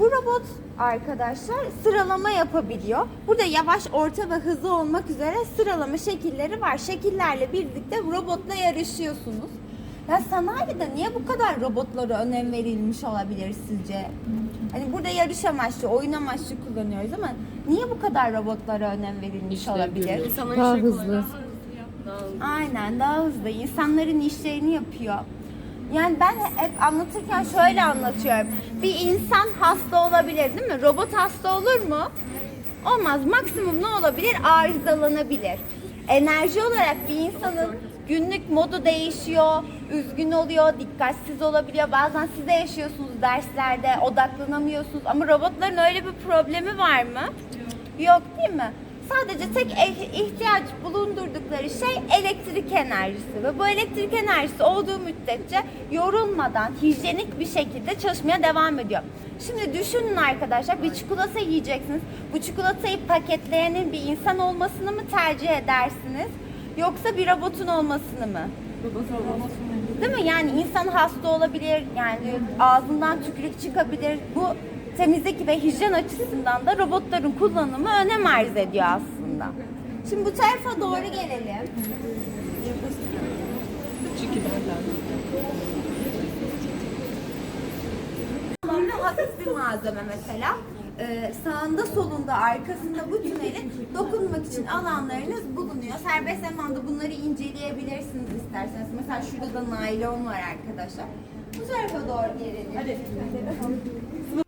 robot arkadaşlar sıralama yapabiliyor. Burada yavaş, orta ve hızlı olmak üzere sıralama şekilleri var. Şekillerle birlikte robotla yarışıyorsunuz. Ya sanayide niye bu kadar robotlara önem verilmiş olabilir sizce? Hani burada yarış amaçlı, oyun amaçlı kullanıyoruz ama niye bu kadar robotlara önem verilmiş İşlev olabilir? Daha işleri hızlı. kolay. Aynen daha hızlı. İnsanların işlerini yapıyor. Yani ben hep anlatırken şöyle anlatıyorum. Bir insan hasta olabilir değil mi? Robot hasta olur mu? Olmaz. Maksimum ne olabilir? Arızalanabilir. Enerji olarak bir insanın günlük modu değişiyor, üzgün oluyor, dikkatsiz olabiliyor. Bazen siz de yaşıyorsunuz derslerde, odaklanamıyorsunuz. Ama robotların öyle bir problemi var mı? Yok değil mi? Sadece tek eh- ihtiyaç bulundurdukları şey elektrik enerjisi ve bu elektrik enerjisi olduğu müddetçe yorulmadan hijyenik bir şekilde çalışmaya devam ediyor. Şimdi düşünün arkadaşlar bir çikolata yiyeceksiniz. Bu çikolatayı paketleyenin bir insan olmasını mı tercih edersiniz? Yoksa bir robotun olmasını mı? Değil mi? Yani insan hasta olabilir, yani ağzından tükürük çıkabilir. Bu temizlik ve hijyen açısından da robotların kullanımı önem arz ediyor aslında. Şimdi bu tarafa doğru gelelim. Ve hafif bir malzeme mesela. Ee, sağında solunda arkasında bu tünelin dokunmak için alanlarınız bulunuyor. Serbest zamanda bunları inceleyebilirsiniz isterseniz. Mesela şurada da naylon var arkadaşlar. Bu tarafa doğru gelelim. Hadi.